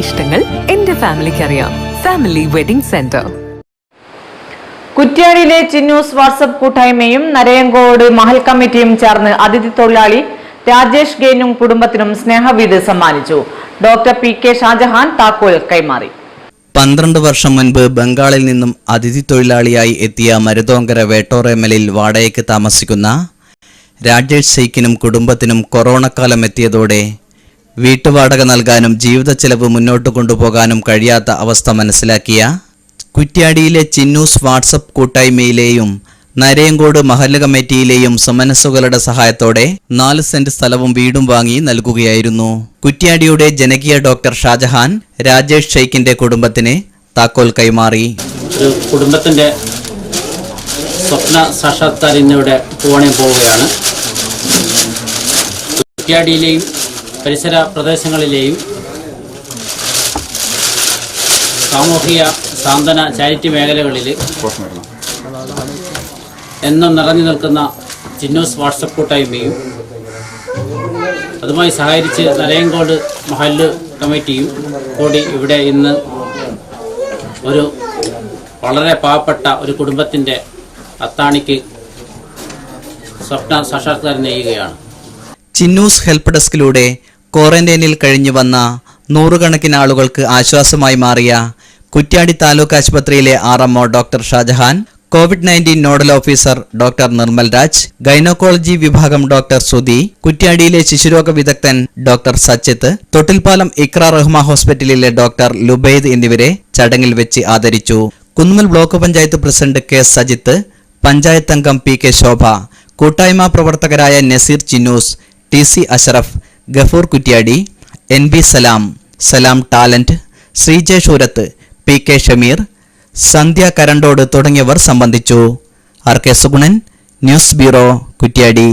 ഇഷ്ടങ്ങൾ എന്റെ ഫാമിലിക്ക് അറിയാം ഫാമിലി വെഡിംഗ് സെന്റർ കുറ്റ്യാടിയിലെ ചിന്നൂസ് വാട്സപ്പ് കൂട്ടായ്മയും നരയങ്കോട് മഹൽ കമ്മിറ്റിയും ചേർന്ന് അതിഥി തൊഴിലാളി രാജേഷ് ഗെയിനും കുടുംബത്തിനും സ്നേഹവീത് സമ്മാനിച്ചു. ഡോക്ടർ പി കെ ഷാജഹാൻ താക്കോൽ കൈമാറി. പന്ത്രണ്ട് വർഷം മുൻപ് ബംഗാളിൽ നിന്നും അതിഥി തൊഴിലാളിയായി എത്തിയ മരുതോങ്കര വേട്ടോറേമലിൽ വാടകയ്ക്ക് താമസിക്കുന്ന രാജേഷ് ഷെയ്ക്കിനും കുടുംബത്തിനും കൊറോണക്കാലം എത്തിയതോടെ വീട്ടുവാടക നൽകാനും ജീവിത ചെലവ് മുന്നോട്ട് കൊണ്ടുപോകാനും കഴിയാത്ത അവസ്ഥ മനസ്സിലാക്കിയ കുറ്റ്യാടിയിലെ ചിന്നൂസ് വാട്സപ്പ് കൂട്ടായ്മയിലെയും നരയങ്കോട് മഹല്ല കമ്മിറ്റിയിലെയും സുമനസ്സുകളുടെ സഹായത്തോടെ നാല് സെന്റ് സ്ഥലവും വീടും വാങ്ങി നൽകുകയായിരുന്നു. കുറ്റ്യാടിയുടെ ജനകീയ ഡോക്ടർ ഷാജഹാൻ രാജേഷ് ഷെയ്ഖിന്റെ കുടുംബത്തിന് താക്കോൽ കൈമാറി. ഒരു കുടുംബത്തിന്റെ സ്വപ്ന സാക്ഷാത്കാർ ഇന്നിവിടെ പോവുകയാണ്. കുറ്റ്യാടിയിലെയും പരിസര പ്രദേശങ്ങളിലെയും സാമൂഹിക സാന്ത്വന ചാരിറ്റി മേഖലകളിൽ എന്നും നിറഞ്ഞു നിൽക്കുന്ന ചിന്നൂസ് വാട്സപ്പ് കൂട്ടായ്മയും അതുമായി സഹകരിച്ച് നരയങ്കോട് മഹല്ല് കമ്മിറ്റിയും കൂടി ഇവിടെ ഇന്ന് ഒരു വളരെ പാവപ്പെട്ട ഒരു കുടുംബത്തിന്റെ അത്താണിക്ക് സ്വപ്ന സാക്ഷാത്കാരം നെയ്യുകയാണ് ചിന്നൂസ് ഹെൽപ്പ് ഡെസ്കിലൂടെ ക്വാറന്റൈനിൽ കഴിഞ്ഞു വന്ന നൂറുകണക്കിന് ആളുകൾക്ക് ആശ്വാസമായി മാറിയ കുറ്റ്യാടി താലൂക്ക് ആശുപത്രിയിലെ R MO doctor Shahjahan covid nineteen nodal officer doctor Nirmal Raj gynaecology വിഭാഗം ഡോക്ടർ സുധി കുറ്റ്യാടിയിലെ ശിശുരോഗ വിദഗ്ധൻ ഡോക്ടർ സച്ചിത്ത് തൊട്ടിൽപ്പാലം ഇക്ര റഹ്മ ഹോസ്പിറ്റലിലെ ഡോക്ടർ ലുബൈദ് എന്നിവരെ ചടങ്ങിൽ വെച്ച് ആദരിച്ചു. Kunnummal block panchayat president K Sajith panchayat അംഗം പി കെ ശോഭ കൂട്ടായ്മ പ്രവർത്തകരായ Naseer Chinnus T C Ashraf Gafoor Kuttiadi N B Salam Salam talent Sreejaya Soorath P K Shameer Sandhya Karandode തുടങ്ങിയവർ സംബന്ധിച്ചു. R K Sugunan news bureau Kuttiadi.